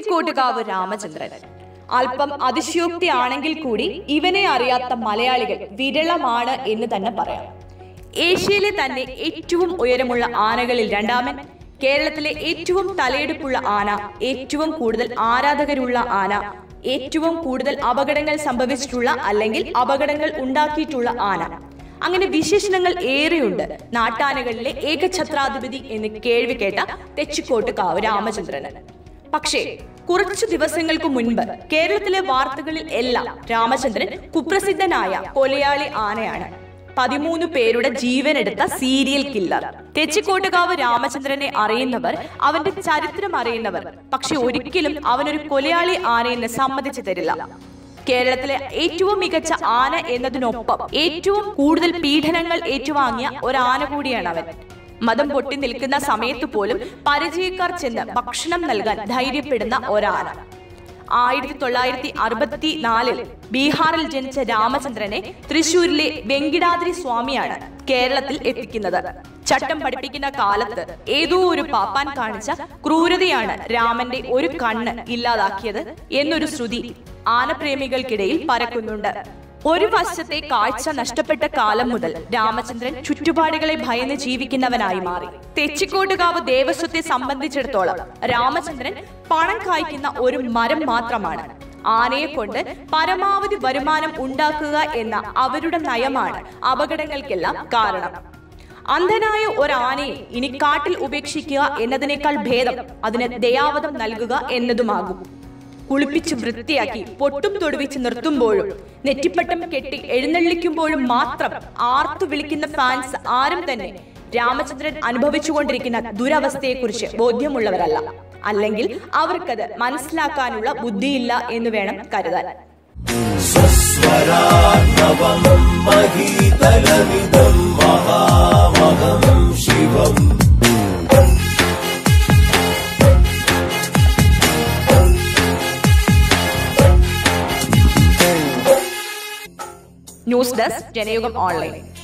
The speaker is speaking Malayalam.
തെച്ചിക്കോട്ടുകാവ് രാമചന്ദ്രൻ. അല്പം അതിശയോക്തിയാണെങ്കിൽ കൂടി ഇവനെ അറിയാത്ത മലയാളികൾ വിരളമാണ് എന്ന് തന്നെ പറയാം. ഏഷ്യയിലെ തന്നെ ഏറ്റവും ഉയരമുള്ള ആനകളിൽ രണ്ടാമൻ കേരളത്തിലെ ഏറ്റവും തലയെടുപ്പുള്ള ആന ഏറ്റവും കൂടുതൽ ആരാധകരുള്ള ആന ഏറ്റവും കൂടുതൽ അപകടങ്ങൾ സംഭവിച്ചിട്ടുള്ള അല്ലെങ്കിൽ അപകടങ്ങൾ ഉണ്ടാക്കിയിട്ടുള്ള ആന. അങ്ങനെ വിശേഷണങ്ങൾ ഏറെയുണ്ട്. നാട്ടാനകളിലെ ഏകഛത്രാധിപതി എന്ന് കേൾവി കേട്ട തെച്ചിക്കോട്ട് കാവ് രാമചന്ദ്രൻ. പക്ഷേ കുറച്ചു ദിവസങ്ങൾക്ക് മുൻപ് കേരളത്തിലെ വാർത്തകളിൽ എല്ലാം രാമചന്ദ്രൻ കുപ്രസിദ്ധനായ കൊലയാളി ആനയാണ്. പതിമൂന്ന് പേരുടെ ജീവനെടുത്ത സീരിയൽ കില്ലർ. തെച്ചിക്കോട്ടുകാവ് രാമചന്ദ്രനെ അറിയുന്നവർ അവന്റെ ചരിത്രം അറിയുന്നവർ പക്ഷെ ഒരിക്കലും അവനൊരു കൊലയാളി ആനയെന്ന് സമ്മതിച്ചു തരില്ല. കേരളത്തിലെ ഏറ്റവും മികച്ച ആന എന്നതിനൊപ്പം ഏറ്റവും കൂടുതൽ പീഡനങ്ങൾ ഏറ്റുവാങ്ങിയ ഒരു ആന കൂടിയാണ് അവൻ മതം പൊട്ടി നിൽക്കുന്ന സമയത്ത് പോലും പരിചയക്കാർ ചെന്ന് ഭക്ഷണം നൽകാൻ ധൈര്യപ്പെടുന്ന ഒരാൾ. ആയിരത്തി തൊള്ളായിരത്തി അറുപത്തി നാലിൽ ബീഹാറിൽ ജനിച്ച രാമചന്ദ്രനെ തൃശൂരിലെ വെങ്കിടാദ്രി സ്വാമിയാണ് കേരളത്തിൽ എത്തിക്കുന്നത്. ചട്ടം പഠിപ്പിക്കുന്ന കാലത്ത് ഏതോ ഒരു പാപ്പാൻ കാണിച്ച ക്രൂരതയാണ് രാമന്റെ ഒരു കണ്ണ് ഇല്ലാതാക്കിയത് എന്നൊരു ശ്രുതി ആനപ്രേമികൾക്കിടയിൽ പരക്കുന്നുണ്ട്. ഒരു വശത്തെ കാഴ്ച നഷ്ടപ്പെട്ട കാലം മുതൽ രാമചന്ദ്രൻ ചുറ്റുപാടുകളെ ഭയന്ന് ജീവിക്കുന്നവനായി മാറി. തെച്ചിക്കോട്ടുകാവ് ദേവസ്വത്തെ സംബന്ധിച്ചിടത്തോളം രാമചന്ദ്രൻ പണം കായ്ക്കുന്ന ഒരു മരം മാത്രമാണ്. ആനയെ കൊണ്ട് പരമാവധി വരുമാനം ഉണ്ടാക്കുക എന്ന അവരുടെ നയമാണ് അപകടങ്ങൾക്കെല്ലാം കാരണം. അന്ധനായ ഒരാനയെ ഇനി കാട്ടിൽ ഉപേക്ഷിക്കുക എന്നതിനേക്കാൾ ഭേദം അതിന് ദയാവധം നൽകുക എന്നതുമാകും. കുളിപ്പിച്ച് വൃത്തിയാക്കി പൊട്ടും തൊടുവിച്ച് നിർത്തുമ്പോഴും നെറ്റിപ്പട്ടം കെട്ടി എഴുന്നള്ളിക്കുമ്പോഴും മാത്രം ആർത്തു വിളിക്കുന്ന ഫാൻസ് ആരും തന്നെ രാമചന്ദ്രൻ അനുഭവിച്ചുകൊണ്ടിരിക്കുന്ന ദുരവസ്ഥയെക്കുറിച്ച് ബോധ്യമുള്ളവരല്ല. അല്ലെങ്കിൽ അവർക്കത് മനസ്സിലാക്കാനുള്ള ബുദ്ധിയില്ല എന്ന് വേണം കരുതാൻ. Shivam. News desk Janayugom online